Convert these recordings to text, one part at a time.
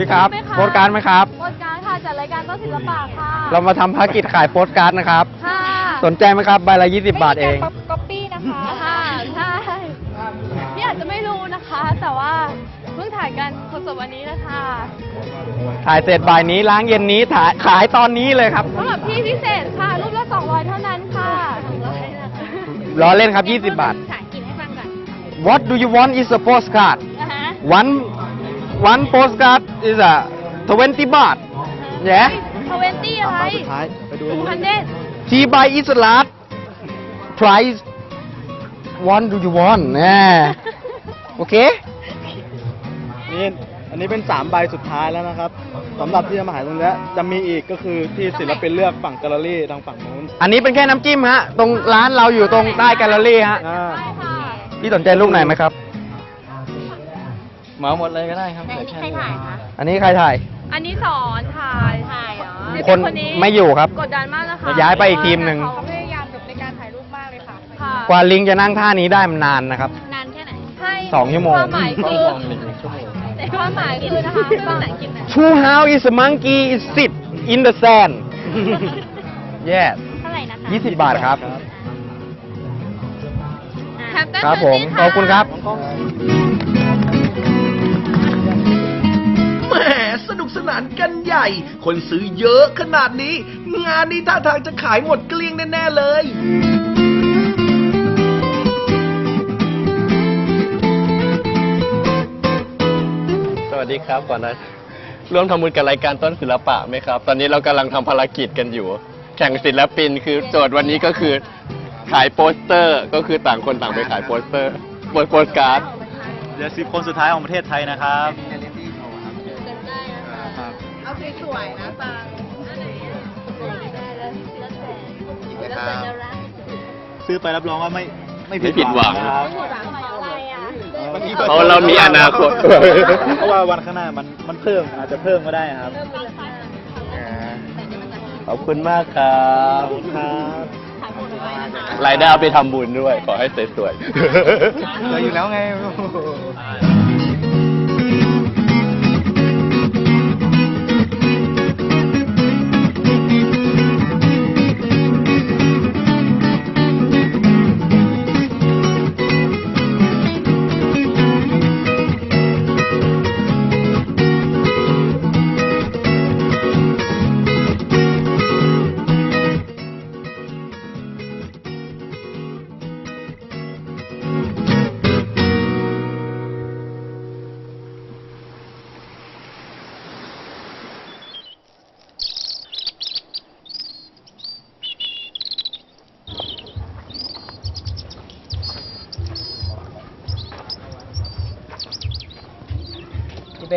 พี่ครับไหมคะโปสการ์ดไหมครับโปสการ์ดค่ะจัดรายการต้นศิลปะค่ะเรามาทำภารกิจขายโปสการ์ดนะครับ ค่ะสนใจไหมครับใบละ20 บาทเองก๊อปปี้นะคะค่ะใช่พี่อาจจะไม่รู้นะคะ แต่ว่าเพิ่งถ่ายกันสดๆวันนี้นะคะถ่ายเสร็จบ่ายนี้ล้างเย็นนี้ถ่ายขายตอนนี้เลยครับสำหรับพี่พิเศษค่ะ รูปละ200 เท่านั้นค่ะ200นะคะล้อเล่นครับ 20 บาท ภาษาอังกฤษให้ฟังก่อน What do you want is a postcard นะฮะ one one postcard is a 20บาท yeah ทเวนตี้อะไร สุดท้ายไปดูทูฮันเด T by is a large price what do you want แน่โอเคนี่อันนี้เป็นสามใบสุดท้ายแล้วนะครับสำหรับที่จะมาหาตรงเนี้ยจะมีอีกก็คือที่ศิลปินเลือกฝั่งแกลเลอรี่ทางฝั่งนู้นอันนี้เป็นแค่น้ำจิ้มฮะ ตรงร้านเราอยู่ตรงใต้แกลเลอรี่ฮะ อ่าใช่ค่ะพี่สนใจลูกไหนไหมครับ เหมาหมดเลยก็ได้ครับแต่อันนี้ใครถ่ายคะอันนี้ใครถ่าย อันนี้สอนถ่ายถ่ายเหรอคนไม่อยู่ครับกดดันมากนะคะย้ายไปอีกทีมหนึ่ง เขาพยายามกับในการถ่ายรูปมากเลยค่ะ ค่ะกว่าลิงจะนั่งท่านี้ได้มันนานนะครับ นานแค่ไหนให้สองชั่วโมง ความหมายคือแต่ความหมายคือนะคะภาษาอังกฤษนะ Two how is a monkey is sit in the sand yes เท่าไหร่นะคะ 20 บาทครับแคปเตอร์ครับผมเจอขอบคุณครับแนุกสนานกันใหญ่ คนซื้อเยอะขนาดนี้ งานนี้ท่าทางจะขายหมดเกลี้ยงแน่ ๆ เลยสวัสดีครับก่อนนะร่วมทำบุญกับรายการต้นศิลปะไหมครับ ตอนนี้เรากำลังทำภารกิจกันอยู่ แข่งศิลปินคือโจทย์วันนี้ก็คือขายโปสเตอร์ ก็คือต่างคนต่างไปขายโปสเตอร์โปสโปสการ์ดเดี๋ยวสิบคนสุดท้ายของประเทศไทยนะครับเอา สวยๆนะฟังซื้อไปรับรองว่าไม่ไม่ไม่ผิดหวังนะครับอะไรอะเพราะเรามีอนาคตเพราะว่าวันข้างหน้ามันมันเพิ่มอาจจะเพิ่มก็ได้ครับขอบคุณมากครับครับรายได้เอาไปทำบุญด้วย ขอให้สวยๆเราอยู่แล้วไง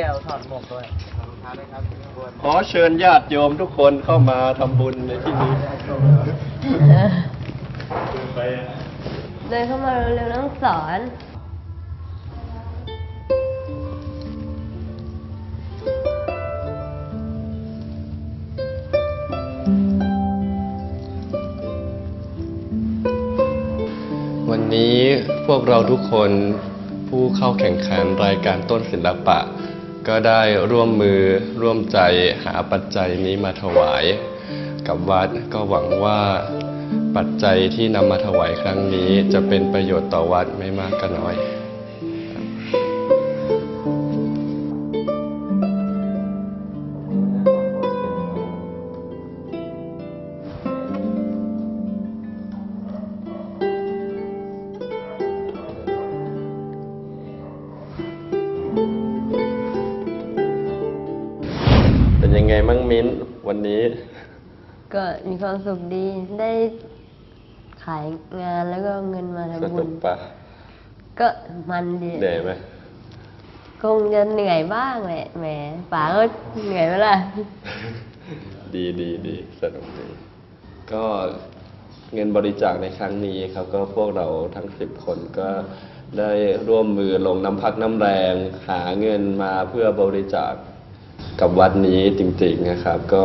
พี่เบลถอดหมวกด้วยขอเชิญญาติโยมทุกคนเข้ามาทำบุญในที่นี้เดินเข้ามาเร็วๆน้องสอน วันนี้พวกเราทุกคนผู้เข้าแข่งขันรายการต้นศิลปะ ก็ได้ร่วมมือร่วมใจหาปัจจัยนี้มาถวาย กับวัดก็หวังว่าปัจจัยที่นำมาถวายครั้งนี้ จะเป็นประโยชน์ต่อวัดไม่มากก็น้อย ยังไงมั่งมิ้นวันนี้ ก็มีความสุขดีได้ขายงานแล้วก็เอาเงินมาสทำบุนุญกปะก็มันดีเหนื่อยไหมคงจะเหนื่อยบ้างแหละแหมป๋าก็เหนื่อยไหมล่ะ ดีดีดีสนุกดีก็เงินบริจาคในครั้งนี้ครับ ก็พวกเราทั้งสิบคนก็ได้ร่วมมือลงน้ำพักน้ำแรง หาเงินมาเพื่อบริจาค กับวัดนี้จริงๆนะครับ ก็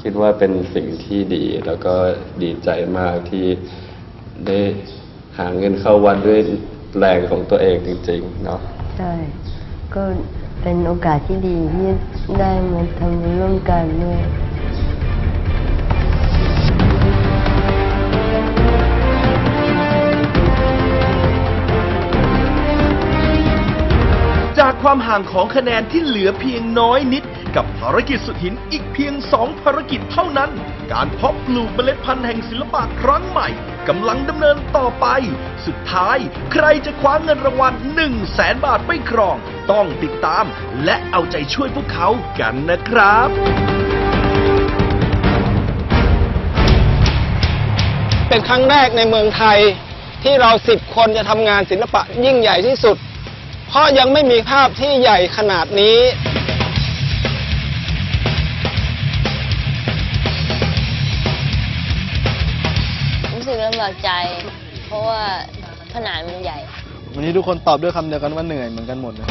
คิดว่าเป็นสิ่งที่ดี แล้วก็ดีใจมากที่ได้หาเงินเข้าวัดด้วยแรงของตัวเองจริงๆเนาะใช่ก็เป็นโอกาสที่ดีที่ได้มาทำร่วมกันด้วย ความห่างของคะแนนที่เหลือเพียงน้อยนิด กับภารกิจสุดหินอีกเพียง 2 ภารกิจเท่านั้น การเพาะปลูกเมล็ดพันธุ์แห่งศิลปะครั้งใหม่กำลังดำเนินต่อไป สุดท้ายใครจะคว้าเงินรางวัล1 0 0 0 0แสนบาทไปครอง ต้องติดตาม และเอาใจช่วยพวกเขากันนะครับเป็นครั้งแรกในเมืองไทยที่เราสิบคนจะทำงานศิลปะยิ่งใหญ่ที่สุด เพราะยังไม่มีภาพที่ใหญ่ขนาดนี้รู้สึกลำบากใจ เพราะว่าขนาดมันใหญ่ วันนี้ทุกคนตอบด้วยคำเดียวกันว่าเหนื่อยเหมือนกันหมดเลย